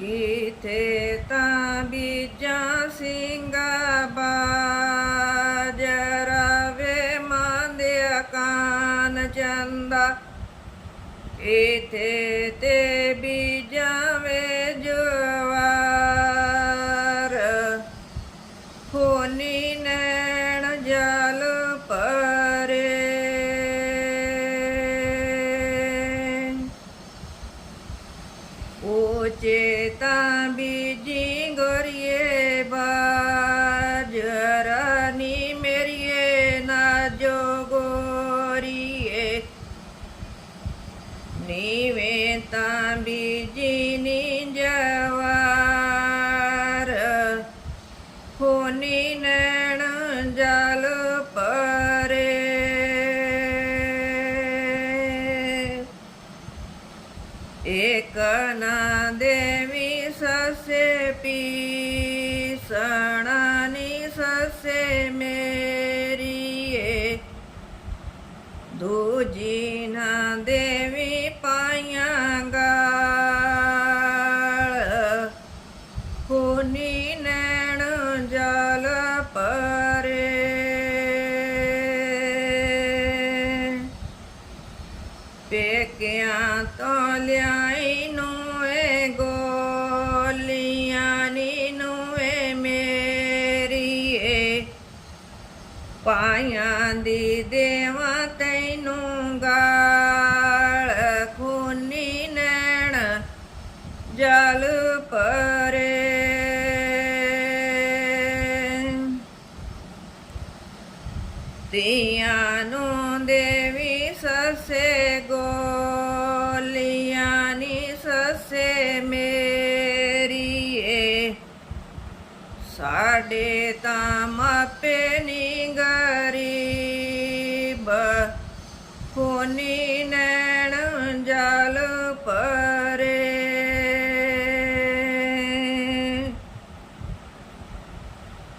ਕੀਥੇ ਤਾਂ ਬੀਜਾਂ ਸਿੰਘਾ ਬਾਜਰਾ ਵੇ ਮੰਦਿਆ ਕਾਨ ਚੰਦਾ। ਇਥੇ ਤੇ ਬੀਜਾਂ ચેતા બીજી ગોરીએ બાજરાની મેરીએ ના જો ગોરીએ નીવે તા બીજીની જવાર હોની નણ જા એકના દેવી સસે પીસણની સસે મેરીએ દૂજીના દેવી ਲਿਆਈ ਨੂੰ ਏ ਗੋਲੀਆਂ ਨੀ ਨੂੰ ਏ ਮੇਰੀ ਏ ਪਾਇਆਂ ਦੀ ਦੇਵਾਂ ਤੈਨੂੰ ਗਾਲ, ਖੂਨੀ ਨੈਣ ਜਲ ਪਰੇ। ਤੀਆਂ ਨੂੰ ਦੇਵੀ ਸਾਡੇ ਤਾਂ ਮਾਪੇ ਨੀ ਗਰੀਬ ਹੋਨੀ ਨੈਣ ਜਲ ਪਰੇ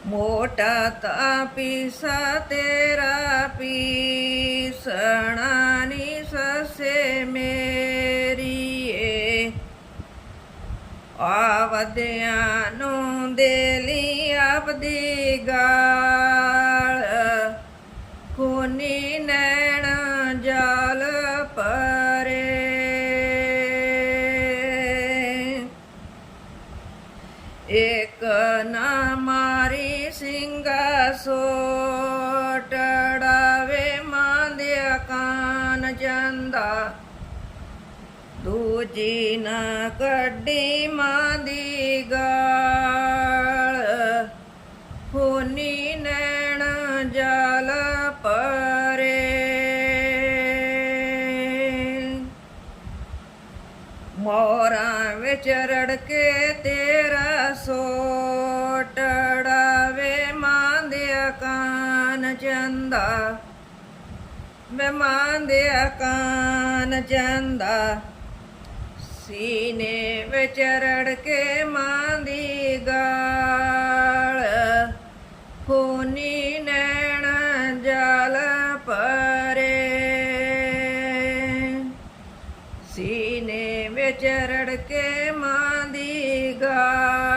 ਮੋਟਾ ਤਾਂ ਪੀਸਾ ਤੇਰਾ ਪੀਸਣਾ ਨੀ ਸਸੇ ਮੇਰੀ ਏ ਆਵਦਿਆਂ ਨੂੰ ਗਾਲ, ਖੂਨੀ ਨੈਣ ਜਲ ਪਰੇ। ਇੱਕ ਨਾ ਮਾਰੀ ਸਿੰਘਾ ਸੋਟੜਾਵੇ ਮਾਂਦਿਆ ਕਾਨ ਜਾਂਦਾ। ਦੂਜੀ ਨਾ ਕੱਢੀ ਮਾਂ ਦੀ ਗਾਲ। ਹੋਨੀ ਨੈਣ ਜਲ ਪਰੇ। ਮੋਰਾਂ ਵਿੱਚ ਰੜ ਕੇ ਤੇਰਾ ਸੋਟੜਾਵੇ ਮਾਂਦਿਆ ਕਾਨ ਚੰਦਾ। ਮੈਂ ਮਾਂਦਿਆ ਕਾਨ ਚੰਦਾ। ਸੀਨੇ ਵਿੱਚ ਰੜ ਕੇ ਮਾਂ ਦੀ ਗਾ। ਹੋਨੀ ਨੈਣ ਜਲ ਪਰੇ। ਸੀਨੇ ਵਿੱਚ ਰੜ ਕੇ ਮਾਂ ਦੀ ਗਾ